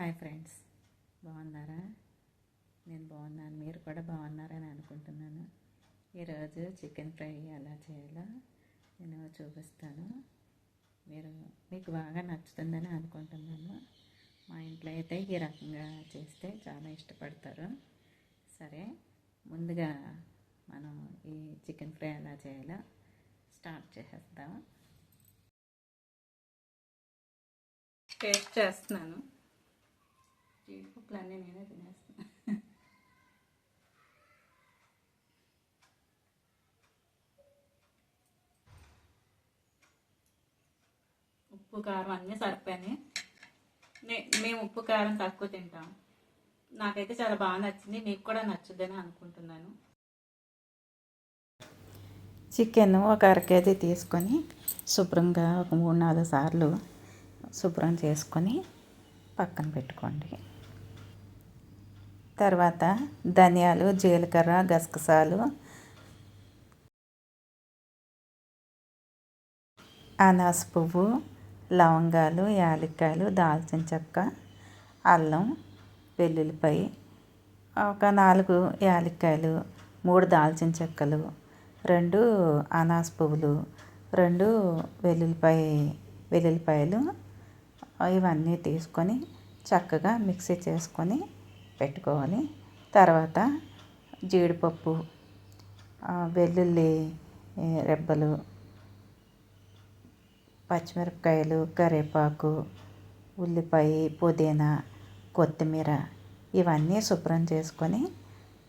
Hi friends. బాగున్నారా? నేను బాగున్నాను. మీరు కూడా బాగున్నారని అనుకుంటున్నాను. ఈరోజు చికెన్ ఫ్రై ఎలా చేయాలో నేను చూపిస్తాను. మీరు మీకు బాగా నచ్చుతుందని అనుకుంటున్నాను. మా ఇంట్లో అయితే ఈ రకంగా చేస్తే చాలా ఇష్టపడతారు. సరే ముందుగా మనం ఈ చికెన్ ఫ్రై ఎలా చేయాలో స్టార్ట్ చేసేద్దాం. టేస్ట్ చేస్తున్నాను. జీడిపప్పులు అన్నీ నేనే తినేస్తాను ఉప్పు కారం అన్నీ సరిపోయినాయి నే- మేము ఉప్పు కారం తక్కువ తింటాం నాకైతే చాలా బాగా నచ్చింది మీకు కూడా నచ్చుద్దని అనుకుంటున్నాను చికెన్ ఒక అర కేజీ తీసుకొని శుభ్రంగా ఒక మూడు నాలుగు సార్లు శుభ్రం చేసుకొని పక్కన పెట్టుకోండి తర్వాత ధనియాలు జీలకర్ర గసగసాలు అనాస పువ్వు లవంగాలు యాలక్కాయలు దాల్చిన చెక్క అల్లం వెల్లుల్లిపాయ ఒక నాలుగు యాలక్కాయలు మూడు దాల్చిన చెక్కలు రెండు అనాస పువ్వులు రెండు వెల్లుల్లిపాయ వెల్లుల్లిపాయలు ఇవన్నీ తీసుకొని చక్కగా మిక్సీ చేసుకొని పెట్టుకోవాలి తర్వాత జీడిపప్పు వెల్లుల్లి రెబ్బలు పచ్చిమిరపకాయలు కరివేపాకు ఉల్లిపాయ పుదీనా కొత్తిమీర ఇవన్నీ శుభ్రం చేసుకొని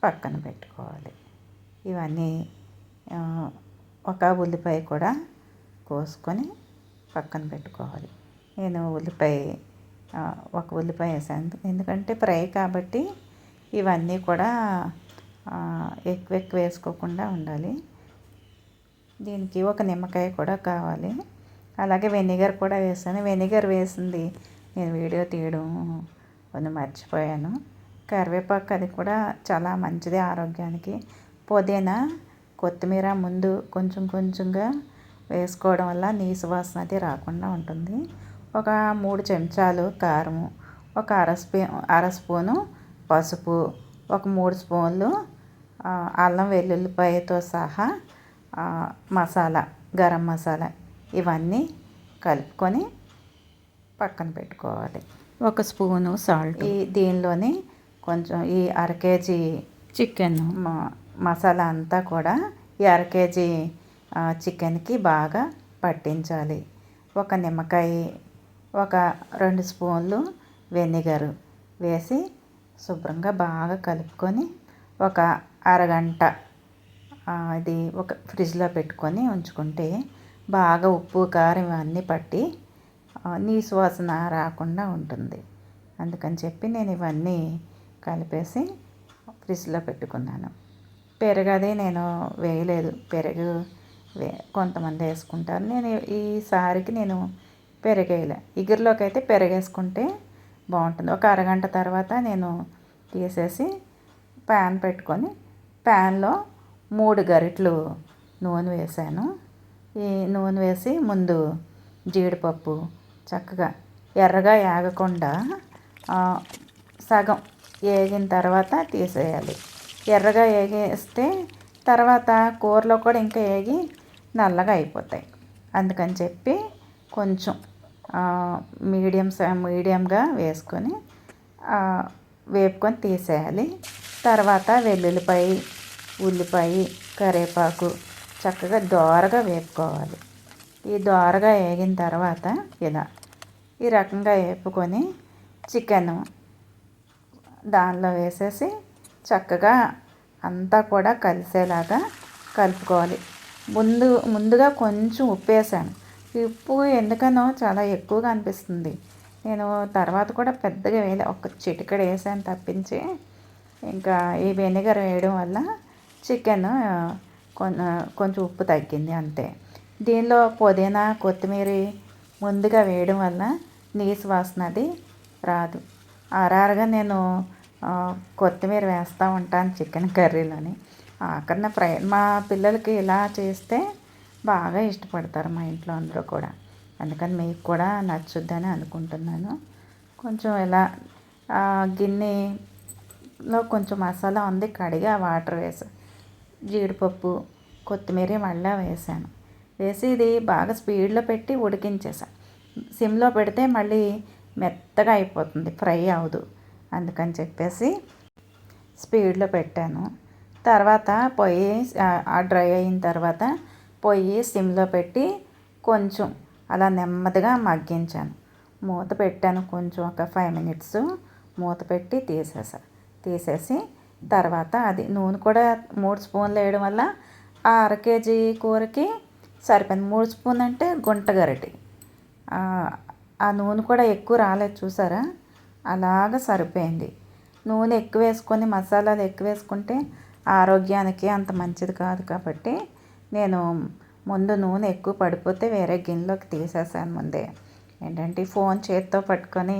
పక్కన పెట్టుకోవాలి. ఇవన్నీ ఒక ఉల్లిపాయ కూడా కోసుకొని పక్కన పెట్టుకోవాలి. నేను ఉల్లిపాయ ఒక ఉల్లిపాయ వేసాను ఎందుకంటే ఫ్రై కాబట్టి ఇవన్నీ కూడా ఎక్కువ ఎక్కువ వేసుకోకుండా ఉండాలి. దీనికి ఒక నిమ్మకాయ కూడా కావాలి. అలాగే వెనిగర్ కూడా వేసాను. వెనిగర్ వేసింది. నేను వీడియో తీయడం కొంచెం మర్చిపోయాను. కరివేపాకు అది కూడా చాలా మంచిది ఆరోగ్యానికి. పుదీనా కొత్తిమీర ముందు కొంచెం కొంచెంగా వేసుకోవడం వల్ల నీసు వాసన అది రాకుండా ఉంటుంది. ఒక మూడు చెంచాలు కారము ఒక అర స్పూ అర స్పూను పసుపు ఒక మూడు స్పూన్లు అల్లం వెల్లుల్లిపాయతో సహా మసాలా గరం మసాలా ఇవన్నీ కలుపుకొని పక్కన పెట్టుకోవాలి. ఒక స్పూను సాల్ట్ ఈ దీనిలోని కొంచెం ఈ అర కేజీ చికెన్ మసాలా అంతా కూడా ఈ అర కేజీ చికెన్కి బాగా పట్టించాలి. ఒక నిమ్మకాయ ఒక రెండు స్పూన్లు వెనిగర్ వేసి శుభ్రంగా బాగా కలుపుకొని ఒక అరగంట అది ఒక ఫ్రిడ్జ్లో పెట్టుకొని ఉంచుకుంటే బాగా ఉప్పు కారం ఇవన్నీ పట్టి ఆ, నీసు వాసన రాకుండా ఉంటుంది. అందుకని చెప్పి నేను ఇవన్నీ కలిపేసి ఫ్రిడ్జ్లో పెట్టుకున్నాను. పెరగదే నేను వేయలేదు. పెరుగు వే కొంతమంది వేసుకుంటారు. నేను ఈసారికి నేను పెరగేయాలి ఇగురులోకి అయితే పెరగేసుకుంటే బాగుంటుంది. ఒక అరగంట తర్వాత నేను తీసేసి ప్యాన్ పెట్టుకొని ప్యాన్లో మూడు గరిటెలు నూనె వేసాను. ఈ నూనె వేసి ముందు జీడిపప్పు చక్కగా ఎర్రగా ఏగకుండా సగం వేగిన తర్వాత తీసేయాలి. ఎర్రగా వేగేస్తే తర్వాత కూరలో కూడా ఇంకా వేగి నల్లగా అయిపోతాయి. అందుకని చెప్పి కొంచెం మీడియం మీడియంగా వేసుకొని వేపుకొని తీసేయాలి. తర్వాత వెల్లుల్లిపాయ ఉల్లిపాయ కరివేపాకు చక్కగా దోరగా వేపుకోవాలి. ఈ దోరగా వేగిన తర్వాత ఇలా ఈ రకంగా వేపుకొని చికెన్ దానిలో వేసేసి చక్కగా అంతా కూడా కలిసేలాగా కలుపుకోవాలి. ముందు ముందుగా కొంచెం ఉప్పు వేసాను ఉప్పు ఎందుకనో చాలా ఎక్కువగా అనిపిస్తుంది. నేను తర్వాత కూడా పెద్దగా వేయలే. ఒక చిటికడ వేసాను తప్పించి. ఇంకా ఈ వెనిగర్ వేయడం వల్ల చికెన్ కొంచెం ఉప్పు తగ్గింది అంతే. దీనిలో పుదీనా కొత్తిమీర ముందుగా వేయడం వల్ల నీసు వాసన అది రాదు. అరారుగా నేను కొత్తిమీర వేస్తూ ఉంటాను చికెన్ కర్రీలోని. ఆఖరిన ఫ్రై మా పిల్లలకి ఇలా చేస్తే బాగా ఇష్టపడతారు మా ఇంట్లో అందరూ కూడా. అందుకని మీకు కూడా నచ్చుద్దని అనుకుంటున్నాను. కొంచెం ఇలా గిన్నెలో కొంచెం మసాలా ఉంది కడిగి ఆ వాటర్ వేసాను జీడిపప్పు కొత్తిమీర మళ్ళీ వేసాను. వేసి ఇది బాగా స్పీడ్లో పెట్టి ఉడికించేసాను సిమ్లో పెడితే మళ్ళీ మెత్తగా అయిపోతుంది ఫ్రై అవదు అందుకని చెప్పేసి స్పీడ్లో పెట్టాను. తర్వాత పొయ్యి ఆ డ్రై అయిన తర్వాత పొయ్యి సిమ్లో పెట్టి కొంచెం అలా నెమ్మదిగా మగ్గించాను. మూత పెట్టాను కొంచెం ఒక ఫైవ్ మినిట్స్. మూత పెట్టి తీసేసా. తీసేసి తర్వాత అది నూనె కూడా మూడు స్పూన్లు వేయడం వల్ల ఆ అర కేజీ కూరకి సరిపోయింది. మూడు స్పూన్ అంటే గుంట గరిటె. ఆ నూనె కూడా ఎక్కువ రాలేదు చూసారా? అలాగ సరిపోయింది. నూనె ఎక్కువ వేసుకొని మసాలాలు ఎక్కువ వేసుకుంటే ఆరోగ్యానికి అంత మంచిది కాదు కాబట్టి నేను ముందు నూనె ఎక్కువ పడిపోతే వేరే గిన్నెలోకి తీసేసాను ముందే. ఏంటంటే ఫోన్ చేత్తో పట్టుకొని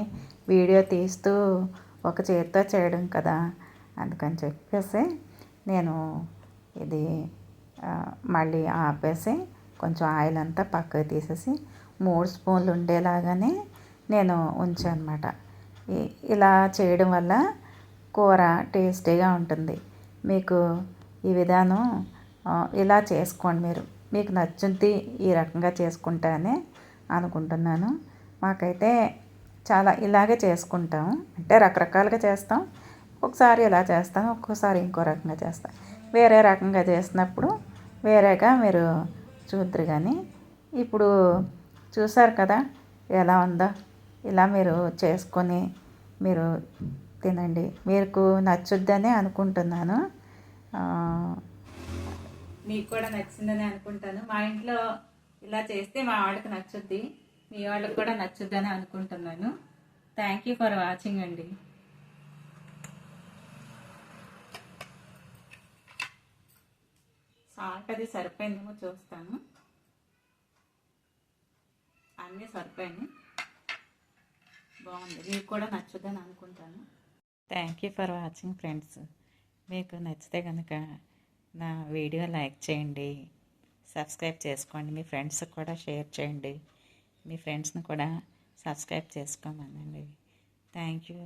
వీడియో తీస్తూ ఒక చేత్తో చేయడం కదా. అందుకని చెప్పేసి నేను ఇది మళ్ళీ ఆపేసి కొంచెం ఆయిల్ అంతా పక్కకు తీసేసి మూడు స్పూన్లు ఉండేలాగానే నేను ఉంచాను ఇలా చేయడం వల్ల కూర టేస్టీగా ఉంటుంది. మీకు ఈ విధానం ఇలా చేసుకోండి మీరు. మీకు నచ్చుద్ది ఈ రకంగా చేసుకుంటానే అనుకుంటున్నాను. మాకైతే చాలా ఇలాగే చేసుకుంటాం. అంటే రకరకాలుగా చేస్తాం. ఒకసారి ఇలా చేస్తాం ఒక్కోసారి ఇంకో రకంగా చేస్తాం. వేరే రకంగా చేసినప్పుడు వేరేగా మీరు చూద్దరు కానీ ఇప్పుడు చూసారు కదా ఎలా ఉందో? ఇలా మీరు చేసుకొని మీరు తినండి. మీకు నచ్చుద్దని అనుకుంటున్నాను. మీకు కూడా నచ్చిందని అనుకుంటాను. మా ఇంట్లో ఇలా చేస్తే మా వాళ్ళకి నచ్చుద్ది. మీ వాళ్ళకి కూడా నచ్చుద్దని అనుకుంటున్నాను. థ్యాంక్ యూ ఫర్ వాచింగ్ అండి. సాల్ట్ అది సరిపోయిందేమో చూస్తాను. అన్నీ సరిపోయాయి బాగుంది. మీకు కూడా నచ్చుద్దని అనుకుంటాను. Thank you for watching friends మీకు నచ్చితే కనుక నా వీడియో లైక్ చేయండి. సబ్స్క్రైబ్ చేసుకోండి. మీ ఫ్రెండ్స్కి కూడా షేర్ చేయండి. మీ ఫ్రెండ్స్ని కూడా సబ్స్క్రైబ్ చేసుకోమనండి. Thank you.